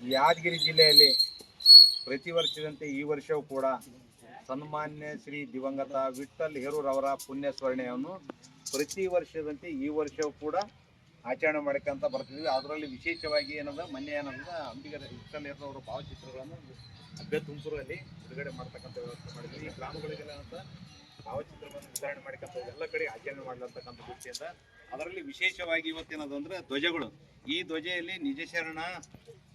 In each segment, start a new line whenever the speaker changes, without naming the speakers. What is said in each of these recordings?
ಯಾದಗಿರಿ ಜಿಲ್ಲೆಯಲ್ಲಿ ಪ್ರತಿ ವರ್ಷದಂತೆ ಈ ವರ್ಷವೂ ಕೂಡ ಸನ್ಮಾನ್ಯ ಶ್ರೀ ದಿವಂಗತ ವಿಠಲ್ ಹೇರೂರವರ ಪುಣ್ಯ ಸ್ಮರಣೆಯನ್ನು ಪ್ರತಿ ವರ್ಷದಂತೆ ಈ ವರ್ಷವೂ ಕೂಡ ಆಚರಣೆ ಮಾಡ್ಕೊಂತ ಬರ್ತಿದ್ವಿ. ಅದರಲ್ಲಿ ವಿಶೇಷವಾಗಿ ಏನಂದ್ರೆ ಮೊನ್ನೆ ಏನಂದ್ರೆ ಅಂಬಿಗರ ವಿಠಲ್ ಹೇರೂರವರ ಭಾವಚಿತ್ರಗಳನ್ನು ಅಭ್ಯ ತುಮಕೂರಲ್ಲಿ ಬಿಡುಗಡೆ ಮಾಡ್ತಕ್ಕಂಥ ವ್ಯವಸ್ಥೆ ಮಾಡಿದ್ವಿ. ಈ ಗ್ರಾಮಗಳಿಗೆಲ್ಲ ಅಂತ ಭಾವಚಿತ್ರವನ್ನು ವಿತರಣೆ ಮಾಡಿಕೊಂಡು ಎಲ್ಲ ಕಡೆ ಆಚರಣೆ ಮಾಡ್ಲಂತಕ್ಕಂಥ ದೃಷ್ಟಿಯಿಂದ ಅದರಲ್ಲಿ ವಿಶೇಷವಾಗಿ ಇವತ್ತೇನದು ಅಂದ್ರೆ ಧ್ವಜಗಳು. ಈ ಧ್ವಜೆಯಲ್ಲಿ ನಿಜ ಶರಣ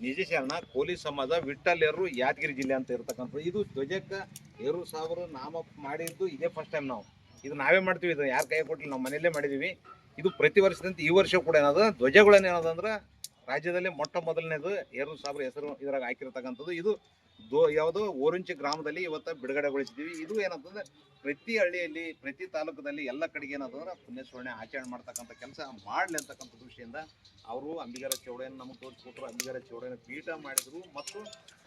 ನಿಜ ಶರಣ ಕೋಲಿ ಸಮಾಜ ವಿಠ್ಠಲ್ಯರು ಯಾದಗಿರಿ ಜಿಲ್ಲೆ ಅಂತ ಇರತಕ್ಕಂಥ ಇದು ಧ್ವಜಕ್ಕೆ ಏರು ಸಾವಿರ ನಾಮ ಮಾಡಿದ್ದು ಇದೇ ಫಸ್ಟ್ ಟೈಮ್ ನಾವು. ಇದು ನಾವೇ ಮಾಡ್ತೀವಿ ಇದು ಯಾರು ಕೈ ಕೊಟ್ಟಿಲ್ಲ ನಾವು ಮನೆಯಲ್ಲೇ ಮಾಡಿದೀವಿ. ಇದು ಪ್ರತಿ ವರ್ಷದಂತೆ ಈ ವರ್ಷ ಕೂಡ ಏನದ ಧ್ವಜಗಳನ್ನ ಏನದಂದ್ರೆ ರಾಜ್ಯದಲ್ಲಿ ಮೊಟ್ಟ ಮೊದಲನೇದು ಎರಡು ಸಾವಿರ ಹೆಸರು ಇದ್ರಾಗ ಹಾಕಿರ್ತಕ್ಕಂಥದ್ದು. ಇದು ದೋ ಯಾವುದೋ ಓರುಂಚಿ ಗ್ರಾಮದಲ್ಲಿ ಇವತ್ತು ಬಿಡುಗಡೆಗೊಳಿಸಿದ್ದೀವಿ ಇದು ಏನಂತಂದ್ರೆ ಪ್ರತಿ ಹಳ್ಳಿಯಲ್ಲಿ, ಪ್ರತಿ ತಾಲೂಕದಲ್ಲಿ ಎಲ್ಲ ಕಡೆಗೆ ಏನಂತಂದ್ರೆ ಪುಣ್ಯಸ್ಮರಣೆ ಆಚರಣೆ ಮಾಡ್ತಕ್ಕಂಥ ಕೆಲಸ ಮಾಡಲಿ ಅಂತಕ್ಕಂಥ ದೃಷ್ಟಿಯಿಂದ ಅವರು ಅಂಬಿಗರ ಚೌಡೆಯನ್ನು ನಮಗೆ ತೋರಿಸ್ಕೊಟ್ರು. ಅಂಬಿಗರ ಚೌಡೆಯನ್ನು ಪೀಠ ಮಾಡಿದ್ರು ಮತ್ತು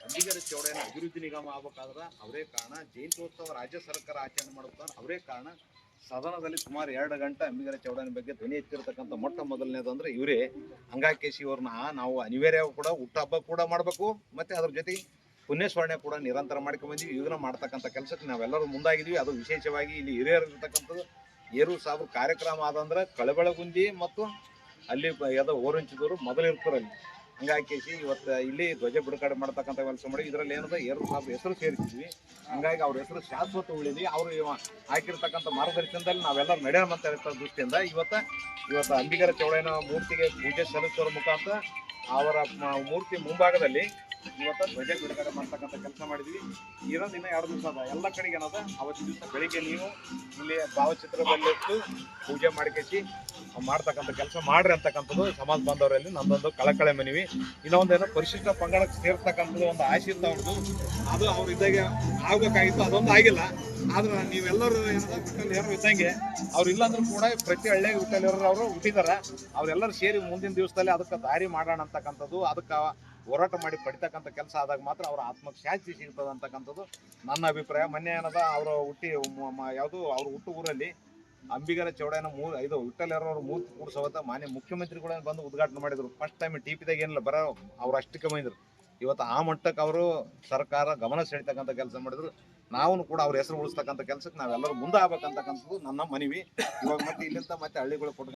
ಅಂಬಿಗರ ಚೌಡೆಯನ್ನು ಅಭಿವೃದ್ಧಿ ನಿಗಮ ಆಗ್ಬೇಕಾದ್ರೆ ಅವರೇ ಕಾರಣ. ಜಯಂತ್ಯೋತ್ಸವ ರಾಜ್ಯ ಸರ್ಕಾರ ಆಚರಣೆ ಮಾಡ್ಬೇಕಾದ್ರೆ ಅವರೇ ಕಾರಣ ಸದನದಲ್ಲಿ ಸುಮಾರು ಎರಡು ಗಂಟೆ ಅಂಬಿಗರ ಚೌಡನ ಬಗ್ಗೆ ಧ್ವನಿ ಎತ್ತಿರ್ತಕ್ಕಂಥ ಮೊಟ್ಟ ಮೊದಲನೇದು ಅಂದ್ರೆ ಇವರೇ ಹಂಗಾಕೇಶಿ ಅವ್ರನ್ನ ನಾವು ಅನಿವಾರ್ಯ ಕೂಡ ಹುಟ್ಟಹಬ್ಬ ಕೂಡ ಮಾಡಬೇಕು, ಮತ್ತೆ ಅದ್ರ ಜೊತೆಗೆ ಪುಣ್ಯಸ್ಮರಣೆ ಕೂಡ ನಿರಂತರ ಮಾಡ್ಕೊಂಡು ಬಂದೀವಿ. ಮಾಡ್ತಕ್ಕಂಥ ಕೆಲಸಕ್ಕೆ ನಾವೆಲ್ಲರೂ ಮುಂದಾಗಿದ್ದೀವಿ ಅದು ವಿಶೇಷವಾಗಿ ಇಲ್ಲಿ ಹಿರಿಯರು ಇರ್ತಕ್ಕಂಥದ್ದು. ಏರು ಸಾಬ್ರ ಕಾರ್ಯಕ್ರಮ ಆದಂದ್ರೆ ಕಳಬೆಳಗುಂದಿ ಮತ್ತು ಅಲ್ಲಿ ಯಾವುದೋ ಓರಂಚಿದವರು ಮೊದಲು ಇರ್ತಾರೆ ಅಲ್ಲಿ ಹಂಗಾಕೇಸಿ ಇವತ್ತು ಇಲ್ಲಿ ಧ್ವಜ ಬಿಡುಗಡೆ ಮಾಡ್ತಕ್ಕಂಥ ಕೆಲಸ ಮಾಡಿ ಇದರಲ್ಲಿ ಏನದ, ಏರು ಸಾವಿರ ಹೆಸರು ಸೇರಿಸಿದ್ವಿ. ಹಂಗಾಗಿ ಅವ್ರ ಹೆಸರು ಶಾಶ್ವತ ಉಳಿದಿ. ಅವರು ಹಾಕಿರ್ತಕ್ಕಂಥ ಮಾರ್ಗದರ್ಶನದಲ್ಲಿ ನಾವೆಲ್ಲರೂ ನಡೆಯೋಣ ಅಂತ ಹೇಳ್ತಾ ದೃಷ್ಟಿಯಿಂದ. ಇವತ್ತು ಇವತ್ತು ಅಂಬಿಗರ ಚೌಡಯ್ಯನ ಮೂರ್ತಿಗೆ ಪೂಜೆ ಸಲ್ಲಿಸುವ ಮುಖಾಂತರ ಅವರ ಮೂರ್ತಿ ಮುಂಭಾಗದಲ್ಲಿ ಇವತ್ತು ಧ್ವಜ ಬಿಡುಗಡೆ ಮಾಡ್ತಕ್ಕಂಥ ಕೆಲಸ ಮಾಡಿದ್ವಿ. ಇರೋ ದಿನ ಎರಡು ದಿವಸ ಅದ. ಎಲ್ಲ ಕಡೆಗೆ ಏನದ? ಅವತ್ತು ದಿವಸ ಬೆಳಿಗ್ಗೆ ನೀವು ಇಲ್ಲಿ ಭಾವಚಿತ್ರದಲ್ಲಿಟ್ಟು ಪೂಜೆ ಮಾಡ್ಕೇಸಿ ಮಾಡ್ತಕ್ಕಂಥ ಕೆಲಸ ಮಾಡ್ರಿ ಅಂತಕ್ಕಂಥದ್ದು ಸಮಾಜ ಬಾಂಧವರಲ್ಲಿ ನಮ್ದೊಂದು ಕಳಕಳೆ ಮನವಿ. ಇನ್ನೊಂದು ಏನೋ ಪರಿಶಿಷ್ಟ ಪಂಗಡಕ್ಕೆ ಸೇರ್ತಕ್ಕಂಥದ್ದು ಒಂದು ಆಸೆ ಇತ್ತು ಅವ್ರದ್ದು ಅದು ಅವ್ರ ಇದ್ದಾಗ ಆಗ್ಬೇಕಾಗಿತ್ತು. ಅದೊಂದು ಆಗಿಲ್ಲ. ಆದ್ರೆ ನೀವೆಲ್ಲರೂ ಯಾರು ಇದ್ದಂಗೆ ಅವ್ರು ಇಲ್ಲಾಂದ್ರೂ ಕೂಡ ಪ್ರತಿ ಹಳ್ಳಿಯಾಗ ವಿಠಲ್ ಅವರು ಹುಟ್ಟಿದಾರ. ಅವರೆಲ್ಲರೂ ಸೇರಿ ಮುಂದಿನ ದಿವಸದಲ್ಲಿ ಅದಕ್ಕೆ ದಾರಿ ಮಾಡೋಣ ಅಂತಕ್ಕಂಥದ್ದು. ಅದಕ್ಕೆ ಹೋರಾಟ ಮಾಡಿ ಪಡಿತಕ್ಕಂಥ ಕೆಲಸ ಆದಾಗ ಮಾತ್ರ ಅವರ ಆತ್ಮಕ್ಕೆ ಶಾಂತಿ ಸಿಗ್ತದೆ ಅಂತಕ್ಕಂಥದ್ದು ನನ್ನ ಅಭಿಪ್ರಾಯ. ಮೊನ್ನೆ ಏನದ, ಅವರ ಹುಟ್ಟಿ ಯಾವುದು, ಅವ್ರ ಹುಟ್ಟು ಊರಲ್ಲಿ ಅಂಬಿಗರ ಚೌಡಾಯನ ಮೂರು ಇದು ವಿಠಲ್ ಅವ್ರ ಮೂರ್ತಿ ಕೂಡ್ಸೋದ ಮಾನ್ಯ ಮುಖ್ಯಮಂತ್ರಿಗಳನ್ನ ಬಂದು ಉದ್ಘಾಟನೆ ಮಾಡಿದ್ರು. ಫಸ್ಟ್ ಟೈಮ್ ಟಿ ಪಿದಾಗ ಏನಿಲ್ಲ, ಬರೋ ಅವ್ರು ಅಷ್ಟಕ್ಕೆ ಬಂದಿದ್ರು ಇವತ್ತು ಆ ಮಟ್ಟಕ್ಕೆ ಅವರು ಸರ್ಕಾರ ಗಮನ ಸೆಳಿತಕ್ಕಂಥ ಕೆಲಸ ಮಾಡಿದ್ರು. ನಾವು ಕೂಡ ಅವ್ರ ಹೆಸರು ಉಳಿಸ್ತಕ್ಕಂಥ ಕೆಲಸಕ್ಕೆ ನಾವೆಲ್ಲರೂ ಮುಂದೆ ಆಗ್ಬೇಕಂತಕ್ಕಂಥದ್ದು ನನ್ನ ಮನವಿ. ಇವಾಗ ಮತ್ತೆ ಇಲ್ಲಿಂದ ಮತ್ತೆ ಹಳ್ಳಿಗಳು ಕೊಟ್ಟು